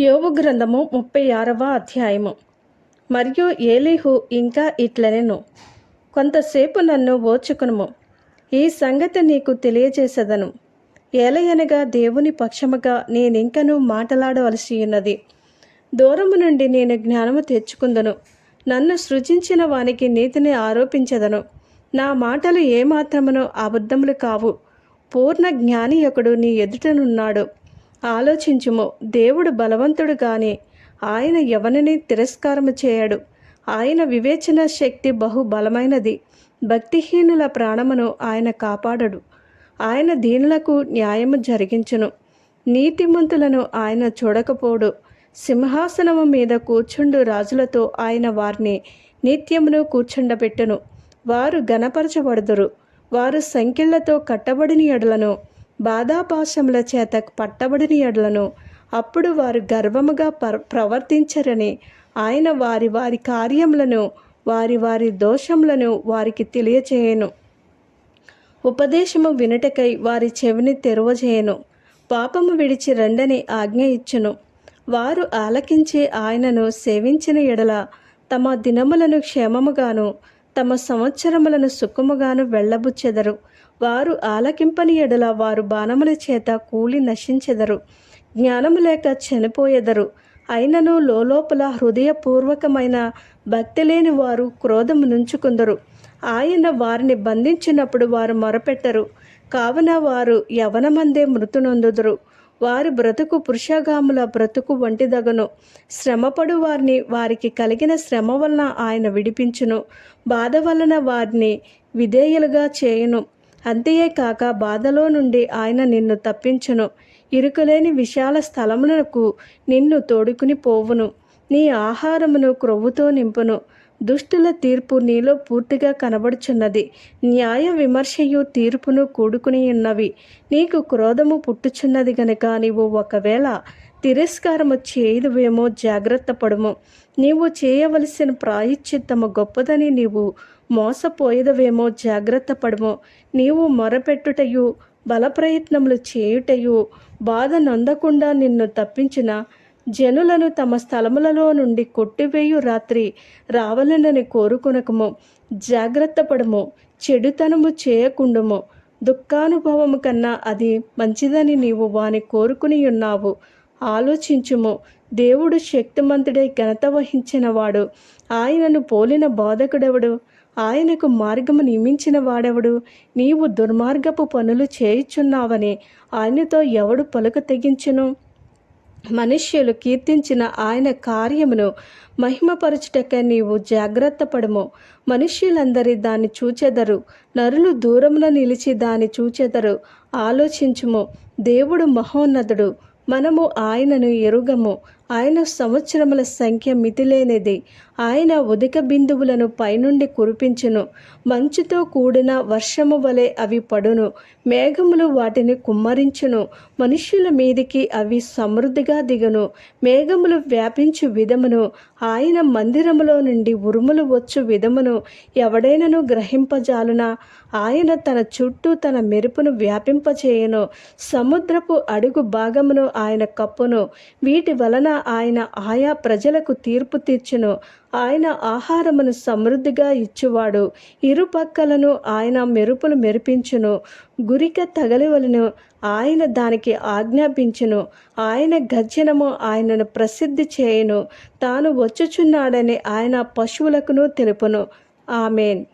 యోగు గ్రంథము ముప్పై ఆరవ అధ్యాయము. మరియు ఏలీహు ఇంకా ఇట్లనెను కొంతసేపు నన్ను ఓచుకునుము ఈ సంగతి నీకు తెలియజేసదను. ఏలయనగా దేవుని పక్షముగా నేనింకను మాట్లాడవలసి ఉన్నది దూరము నుండి నేను జ్ఞానము తెచ్చుకుందను. నన్ను సృజించిన వానికి నీతిని ఆరోపించదను. నా మాటలు ఏమాత్రమునో అబద్ధములు కావు. పూర్ణ జ్ఞాని ఒకడు నీ ఎదుటనున్నాడు ఆలోచించుము. దేవుడు బలవంతుడు కానీ ఆయన ఎవరిని తిరస్కారము చేయడు. ఆయన వివేచన శక్తి బహు బలమైనది. భక్తిహీనుల ప్రాణమును ఆయన కాపాడడు. ఆయన దీనులకు న్యాయము జరిగించును. నీతిమంతులను ఆయన చూడకపోడు. సింహాసనము మీద కూర్చుండు రాజులతో ఆయన వారిని నిత్యమును కూర్చుండబెట్టును. వారు గణపరచబడుదురు వారు సంఖ్యలతో కట్టబడిన ఎడలను బాధాపాశముల చేత పట్టబడిన ఎడలను అప్పుడు వారు గర్వముగా పర ప్రవర్తించరని ఆయన వారి వారి కార్యములను వారి వారి దోషములను వారికి తెలియచేయను. ఉపదేశము వినుటకై వారి చెవిని తెరవజేయను. పాపము విడిచి రండని ఆజ్ఞ ఇచ్చును. వారు ఆలకించి ఆయనను సేవించిన ఎడల తమ దినములను క్షేమముగాను తమ సంవత్సరములను సుఖముగాను వెళ్ళబుచ్చెదరు. వారు ఆలకింపని ఎడల వారు బాణముల చేత కూలి నశించెదరు. జ్ఞానము లేక చనిపోయెదరు. అయినను లోపల హృదయపూర్వకమైన భక్తి లేని వారు క్రోధము నుంచుకుందరు. ఆయన వారిని బంధించినప్పుడు వారు మొరపెట్టరు. కావున వారు యవనమందే మృతునందుదురు. వారి బ్రతుకు పురుషగాముల బ్రతుకు వంటిదగను. శ్రమపడు వారిని వారికి కలిగిన శ్రమ వలన ఆయన విడిపించును. బాధ వలన వారిని విధేయులుగా చేయును. అంతేకాక బాధలో నుండి ఆయన నిన్ను తప్పించును. ఇరుకులేని విశాల స్థలములకు నిన్ను తోడుకుని పోవును. నీ ఆహారమును క్రొవ్వుతో నింపును. దుష్టుల తీర్పు నీలో పూర్తిగా కనబడుచున్నది. న్యాయ విమర్శయు తీర్పును కూడుకుని ఉన్నవి నీకు క్రోధము పుట్టుచున్నది గనుక నీవు ఒకవేళ తిరస్కారము చేయదువేమో జాగ్రత్త పడము నీవు చేయవలసిన ప్రాయశ్చిత్తము గొప్పదని నీవు మోసపోయేదవేమో జాగ్రత్త పడము నీవు మొరపెట్టుటయు బలప్రయత్నములు చేయుటయు బాధ నొందకుండా నిన్ను తప్పించిన జనులను తమ స్థలములలో నుండి కొట్టివేయు రాత్రి రావాలనని కోరుకొనకము. జాగ్రత్త పడము చెడుతనము చేయకుండము. దుఃఖానుభవము కన్నా అది మంచిదని నీవు వాని కోరుకుని ఉన్నావు ఆలోచించుము. దేవుడు శక్తిమంతుడై ఘనత వహించినవాడు. ఆయనను పోలిన బోధకుడెవడు? ఆయనకు మార్గము నియమించిన వాడెవడు నీవు దుర్మార్గపు పనులు చేయుచున్నావని ఆయనతో ఎవడు పలుక తెగించును? మనుష్యులు కీర్తించిన ఆయన కార్యమును మహిమపరచుటక నీవు జాగ్రత్త పడము. మనుష్యులందరి దాన్ని చూచెదరు. నరులు దూరమున నిలిచి దాన్ని చూచెదరు. ఆలోచించుము. దేవుడు మహోన్నతుడు. మనము ఆయనను ఎరుగము. ఆయన సంవత్సరముల సంఖ్య మితిలేనిది. ఆయన ఉదిక బిందువులను పైనుండి కురిపించును. మంచుతో కూడిన వర్షము వలె అవి పడును. మేఘములు వాటిని కుమ్మరించును. మనుష్యుల మీదికి అవి సమృద్ధిగా దిగును. మేఘములు వ్యాపించు విధమును. ఆయన మందిరములో నుండి ఉరుములు వచ్చు విధమును. ఎవడైనను గ్రహింపజాలున? ఆయన తన చుట్టూ తన మెరుపును వ్యాపింపచేయను. సముద్రపు అడుగు భాగమును ఆయన కప్పును. వీటి వలన ఆయన ఆయా ప్రజలకు తీర్పు తీర్చును. ఆయన ఆహారమును సమృద్ధిగా ఇచ్చువాడు. ఇరుపక్కలను ఆయన మెరుపులు మెరిపించును. గురిక తగలివలను ఆయన దానికి ఆజ్ఞాపించును. ఆయన గర్జనము ఆయనను ప్రసిద్ధి చేయును. తాను వచ్చుచున్నాడని ఆయన పశువులకును తెలుపును. ఆమెన్.